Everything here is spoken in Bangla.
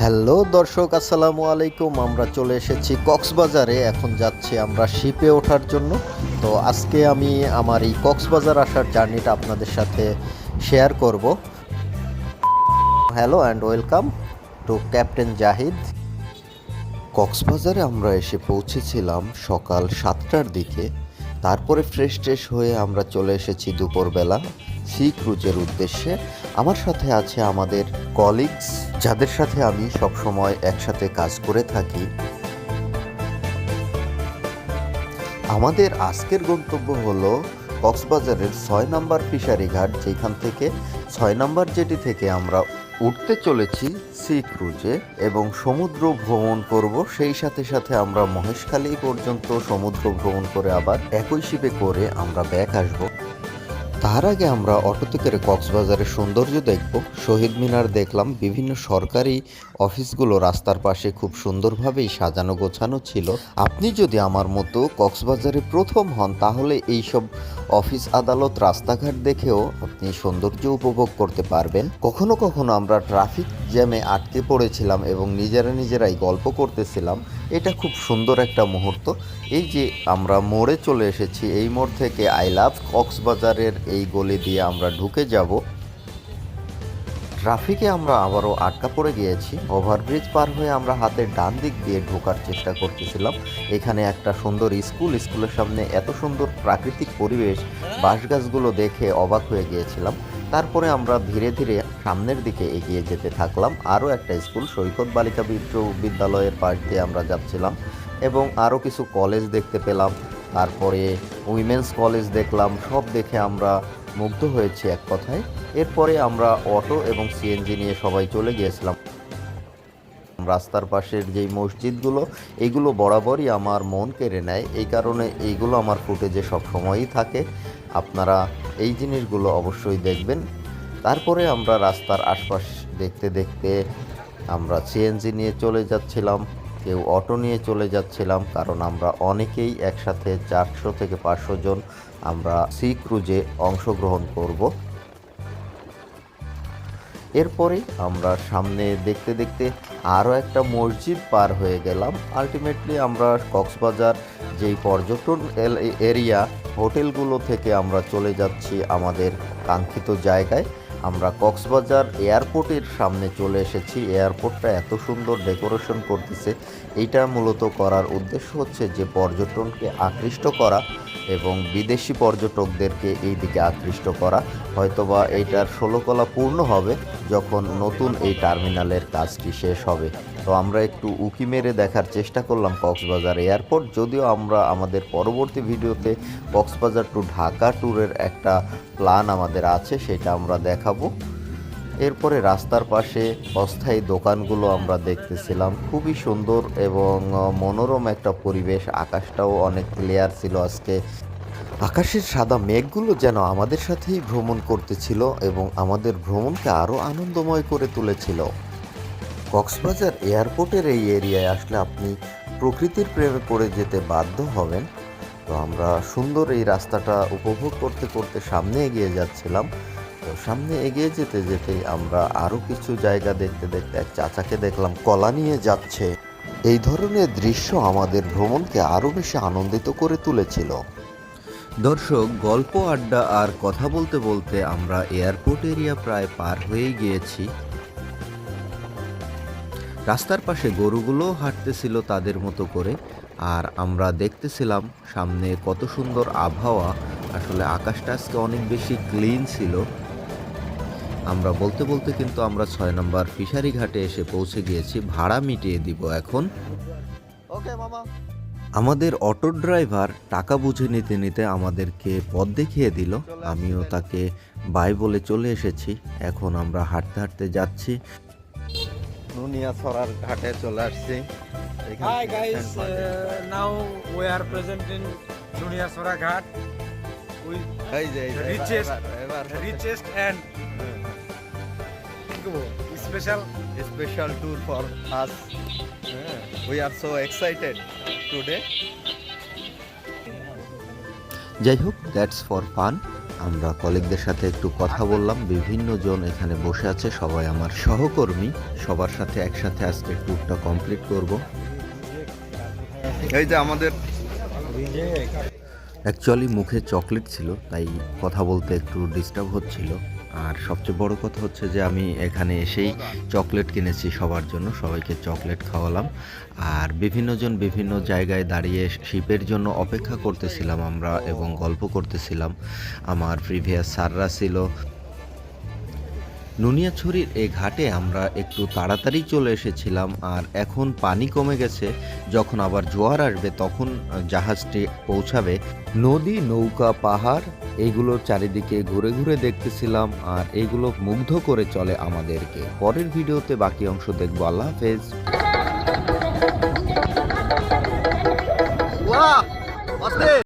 হ্যালো দর্শক, আসসালামু আলাইকুম। আমরা চলে এসেছি কক্সবাজারে। এখন যাচ্ছি আমরা শিপে ওঠার জন্য। তো আজকে আমি আমার এই কক্সবাজার আসার জার্নিটা আপনাদের সাথে শেয়ার করব। Hello and welcome to captain Zahid. কক্সবাজারে আমরা এসে পৌঁছেছিলাম সকাল সাতটার দিকে। তারপরে ফ্রেশ ট্রেশ হয়ে আমরা চলে এসেছি দুপুরবেলা। সি ক্রুজের উদ্দেশ্যে। আমার সাথে আছে আমাদের কলিগস যাদের সাথে আমি সব সময় একসাথে কাজ করে থাকি। আমাদের আজকের গন্তব্য হলো কক্সবাজারের ছয় নম্বর ফিশারি ঘাট, যেখান থেকে ছয় নম্বর জেটি থেকে আমরা উঠতে চলেছি সি ক্রুজে এবং সমুদ্র ভ্রমণ করব। সেই সাথে সাথে আমরা মহেশখালী পর্যন্ত সমুদ্র ভ্রমণ করে আবার একই শিপে করে আমরা ব্যাক আসব। তার আগে আমরা অটোতে করে কক্সবাজারের সৌন্দর্য দেখব। শহীদ মিনার দেখলাম, বিভিন্ন সরকারি অফিসগুলো রাস্তার পাশে খুব সুন্দরভাবেই সাজানো গোছানো ছিল। আপনি যদি আমার মতো কক্সবাজারে প্রথম হন, তাহলে এইসব অফিস আদালত রাস্তাঘাট দেখেও আপনি সৌন্দর্য উপভোগ করতে পারবেন। কখনো কখনো আমরা ট্রাফিক জ্যামে আটকে পড়েছিলাম এবং নিজেরা নিজেরাই গল্প করতেছিলাম। এটা খুব সুন্দর একটা মুহূর্ত। এই যে আমরা মোড়ে চলে এসেছি, এই মোড় থেকে আই লাভ কক্সবাজারের এই গলি দিয়ে আমরা ঢুকে যাব। ট্রাফিকে আমরা আবারও আটকা পড়ে গিয়েছি। ওভারব্রিজ পার হয়ে আমরা হাতের ডান দিক দিয়ে ঢোকার চেষ্টা করতেছিলাম। এখানে একটা সুন্দর স্কুল, স্কুলের সামনে এত সুন্দর প্রাকৃতিক পরিবেশ, বাঁশগাছগুলো দেখে অবাক হয়ে গিয়েছিলাম। তারপরে আমরা ধীরে ধীরে সামনের দিকে এগিয়ে যেতে থাকলাম। আরও একটা স্কুল, সৈকত বালিকা বিদ্যালয়ের পাশ দিয়ে আমরা যাচ্ছিলাম এবং আরও কিছু কলেজ দেখতে পেলাম। তারপরে উইমেন্স কলেজ দেখলাম, সব দেখে আমরা মুগ্ধ হয়েছি এক কথায়। এরপরে আমরা অটো এবং সিএনজি নিয়ে সবাই চলে গিয়েছিলাম। রাস্তার পাশের যেই মসজিদগুলো এইগুলো বরাবরই আমার মন কেড়ে নেয়। এই কারণে এইগুলো আমার ফুটেজে সবসময়ই থাকে। আপনারা এই জিনিসগুলো অবশ্যই দেখবেন। তারপরে আমরা রাস্তার আশপাশ দেখতে দেখতে আমরা সিএনজি নিয়ে চলে যাচ্ছিলাম। কেউ অটো নিয়ে চলে যাচ্ছিলাম, কারণ আমরা অনেকেই একসাথে চারশো থেকে পাঁচশো জন আমরা সি ক্রুজে অংশগ্রহণ করব। এরপরে আমরা সামনে দেখতে দেখতে আরও একটা মসজিদ পার হয়ে গেলাম। আলটিমেটলি আমরা কক্সবাজার যেই পর্যটন এরিয়া, হোটেলগুলো থেকে আমরা চলে যাচ্ছি আমাদের কাঙ্ক্ষিত জায়গায়। আমরা কক্সবাজার এয়ারপোর্টের সামনে চলে এসেছি। এয়ারপোর্টটা এত সুন্দর ডেকোরেশন করতেছে। এইটা মূলত করার উদ্দেশ্য হচ্ছে যে পর্যটনকে আকৃষ্ট করা এবং বিদেশি পর্যটকদেরকে এই দিকে আকৃষ্ট করা। হয়তোবা এইটার ষোলকলা পূর্ণ হবে যখন নতুন এই টার্মিনালের কাজটি শেষ হবে। তো আমরা একটু উকি মেরে দেখার চেষ্টা করলাম কক্সবাজার এয়ারপোর্ট, যদিও আমরা আমাদের পরবর্তী ভিডিওতে কক্সবাজার টু ঢাকা ট্যুরের একটা প্ল্যান আমাদের আছে, সেটা আমরা দেখাবো। এরপরে রাস্তার পাশে অস্থায়ী দোকানগুলো আমরা দেখতেছিলাম, খুবই সুন্দর এবং মনোরম একটা পরিবেশ, আকাশটাও অনেক ক্লিয়ার ছিল আজকে। আকাশের সাদা মেঘগুলো যেন আমাদের সাথেই ভ্রমণ করতেছিল এবং আমাদের ভ্রমণকে আরও আনন্দময় করে তুলেছিল। কক্সবাজার এয়ারপোর্টের এই এরিয়ায় আসলে আপনি প্রকৃতির প্রেমে পড়ে যেতে বাধ্য হবেন। তো আমরা সুন্দর এই রাস্তাটা উপভোগ করতে করতে সামনে এগিয়ে যাচ্ছিলাম। তো সামনে এগিয়ে যেতে যেতেই আমরা আরও কিছু জায়গা দেখতে দেখতে এক চাচাকে দেখলাম কলা নিয়ে যাচ্ছে। এই ধরনের দৃশ্য আমাদের ভ্রমণকে আরও বেশি আনন্দিত করে তুলেছিল। দর্শক, গল্প, আড্ডা আর কথা বলতে বলতে আমরা এয়ারপোর্ট এরিয়া প্রায় পার হয়ে গিয়েছি। রাস্তার পাশে গরুগুলোও হাঁটতেছিল তাদের মতো করে আর আমরা দেখতেছিলাম সামনে কত সুন্দর আবহাওয়া। আসলে আকাশটা আজকে অনেক বেশি ক্লিন ছিল। আমরা বলতে বলতে কিন্তু আমরা ছয় নম্বর ফিশারি ঘাটে এসে পৌঁছে গিয়েছি ভাড়া মিটিয়ে দিব এখন। ওকে মামা। আমাদের অটো ড্রাইভার টাকা বুঝে নিতে নিতে আমাদেরকে পথ দেখিয়ে দিল। আমিও তাকে বাই বলে চলে এসেছি। এখন আমরা হাঁটতে হাঁটতে যাচ্ছি। নুনিয়া ছড়ার ঘাটে চলে আসছি। Hi guys, uh, now we are present in Dunia Ghat with এই যে এই যে, এবার- richest, এবার- এবার। richest and special special tour for us we are so excited today যাই হোক দ্যাটস ফর ফান আমরা কলিগদের সাথে একটু কথা বললাম। বিভিন্ন জন এখানে বসে আছে, সবাই আমার সহকর্মী। সবার সাথে একসাথে আজকে ট্যুরটা কমপ্লিট করব। এই যে আমাদের অ্যাকচুয়ালি মুখে চকলেট ছিল, তাই কথা বলতে একটু ডিস্টার্ব হচ্ছিল। আর সবচেয়ে বড় কথা হচ্ছে যে আমি এখানে এসেই চকলেট কিনেছি সবার জন্য, সবাইকে চকলেট খাওয়ালাম। আর বিভিন্নজন বিভিন্ন জায়গায় দাঁড়িয়ে শিপের জন্য অপেক্ষা করতেছিলাম আমরা এবং গল্প করতেছিলাম। আমার প্রিভিয়াস সাররা ছিল নুনিয়াছড়ির এই ঘাটে আমরা একটু তাড়াতাড়ি চলে এসেছিলাম আর এখন পানি কমে গেছে। যখন আবার জোয়ার আসবে, তখন জাহাজটি পৌঁছাবে। নদী, নৌকা, পাহাড় এইগুলো চারিদিকে ঘুরে ঘুরে দেখতেছিলাম আর এগুলো মুগ্ধ করে চলে আমাদেরকে। পরের ভিডিওতে বাকি অংশ দেখব। আল্লাহ হাফেজ।